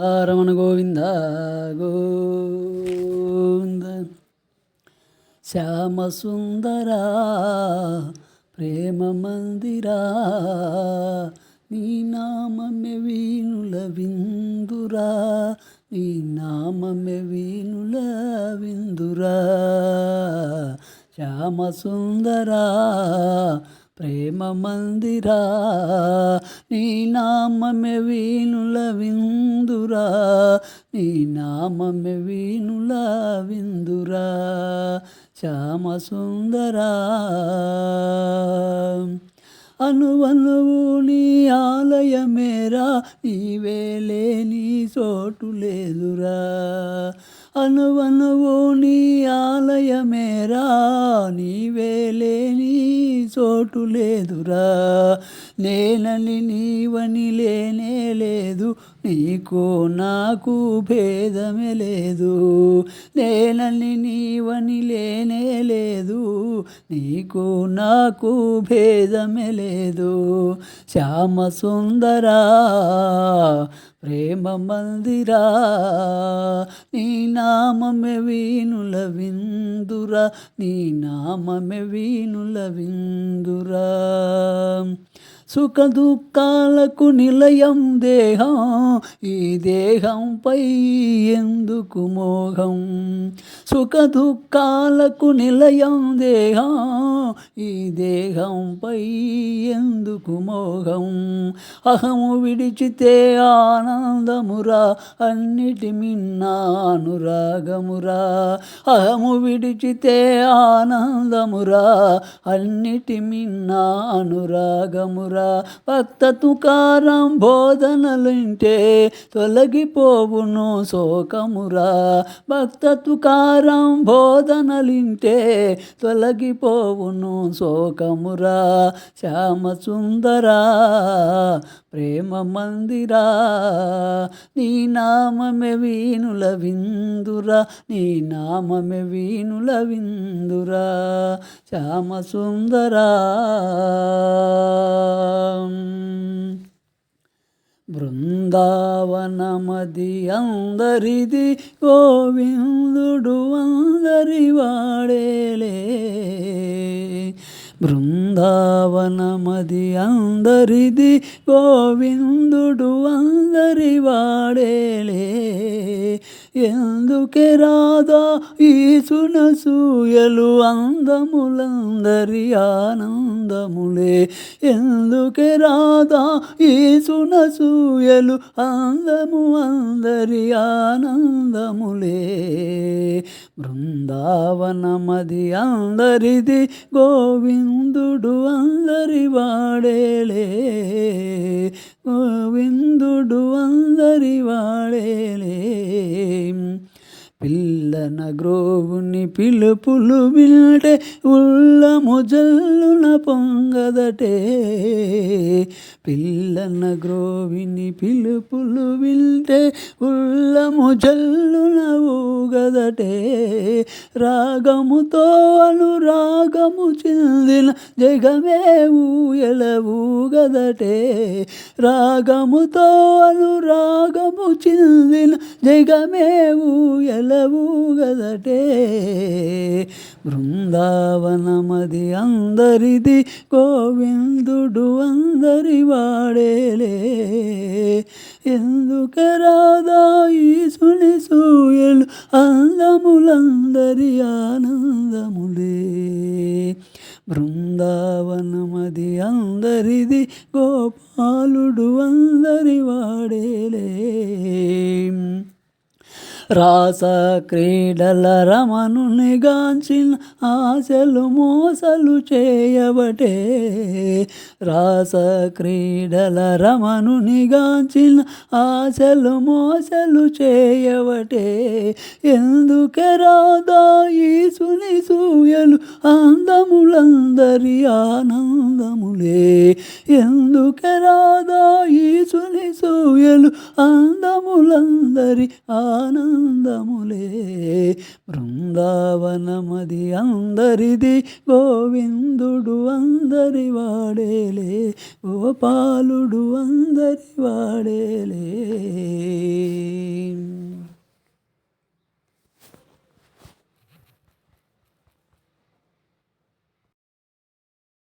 రమణ గోవింద గోవింద. శ్యామ సుందరా ప్రేమ మందిరా నీ నామమే వీణుల విందురా నీ నామమే వీణుల విందురా. శ్యామ సుందరా ప్రేమ మందిరా నీ నామమే వీణుల విందురా నీ నామమే వీణుల విందురా శ్యామ సుందరా అనువనువు నీ ఆలయమేరా నీవే లేని చోటు లేదురా. అనువనువు నీ ఆలయమేరా నీవేలే నీ చోటు లేదురా. నేనని నీవని లేనే లేదు. నీకు నాకు భేదమే లేదు. నేనని నీవని లేనే లేదు. నీకు నాకు భేదమే లేదు. శ్యామ సుందరా ప్రేమ మందిరా నీ నామమే వీణుల విందురా నీ నామమే వీణుల విందురా. సుఖ దుఃఖాలకు నిలయం దేహం ఈ దేహంపై ఎందుకు మోహం? సుఖ దుఃఖాలకు నిలయం దేహం ఈ దేహంపై ఎందుకు మోహం? అహము విడిచితే ఆనందమురా అన్నిటి మిన్నానురాగమురా అహము విడిచితే ఆనందమురా అన్నిటి మిన్నానురాగమురా భక్త తుకారం బోధనలుంటే తొలగిపోవును శోకమురా. భక్త తుకారం బోధనలింటే తొలగిపోవును శోకమురా. శ్యామ సుందరా ప్రేమ మందిరా నీ నామమే వీణుల విందురా. నీ నామమే వీణుల విందురా. శ్యామ సుందరా బృందావనమది అందరిది గోవిందుడు అందరి వాడేలే బృందావనమది అందరిది గోవిందుడు అందరి వాడేలే ఎందుకే రాదా ఈ సునసూయలు అందములందరి ఆనందములే? ఎందుకే రాదా ఈ సునసూయలు అందము అందరి ఆనందములే? బృందావనమది అందరిది గోవిందుడు అందరి వాడేలే. గోవిందుడు అందరి వాడేలే. పిల్లన గ్రోవుని పిలుపులు వింటే ఉల్లము జల్లున పొంగదటే. పిల్లన గ్రోవిని పిలుపులు వింటే ఉల్లము జల్లున గదటే. రాగముతో అనురాగము చెందిన జగమేవు ఎలవు గదటే. రాగముతో అనురాగము చెందిన జగమేవు ఎలవు గదటే. బృందావనమది అందరిది గోవిందుడు అందరి వాడేలే. ఎందుకు రాధాయి సుని సూ అందములు అందములందరి ఆనందములే. బృందావనమది అందరిది గోపాలుడు అందరి వాడేలే. రాస క్రీడల రమను నిగాంచిన ఆశలు మోసలు చేయబటే. రాస క్రీడల రమణుని నిగాంచిన ఆశలు మోసలు చేయబటే. ఎందుకే రాదా సుని సూయలు అందములందరి ఆనందములే. ఎందుకే రాదా ఈసుని సూయలు అందములందరి ఆనందములే? బృందావనమది అందరిది గోవిందుడు అందరి వాడేలే గోపాలుడు అందరి వాడేలే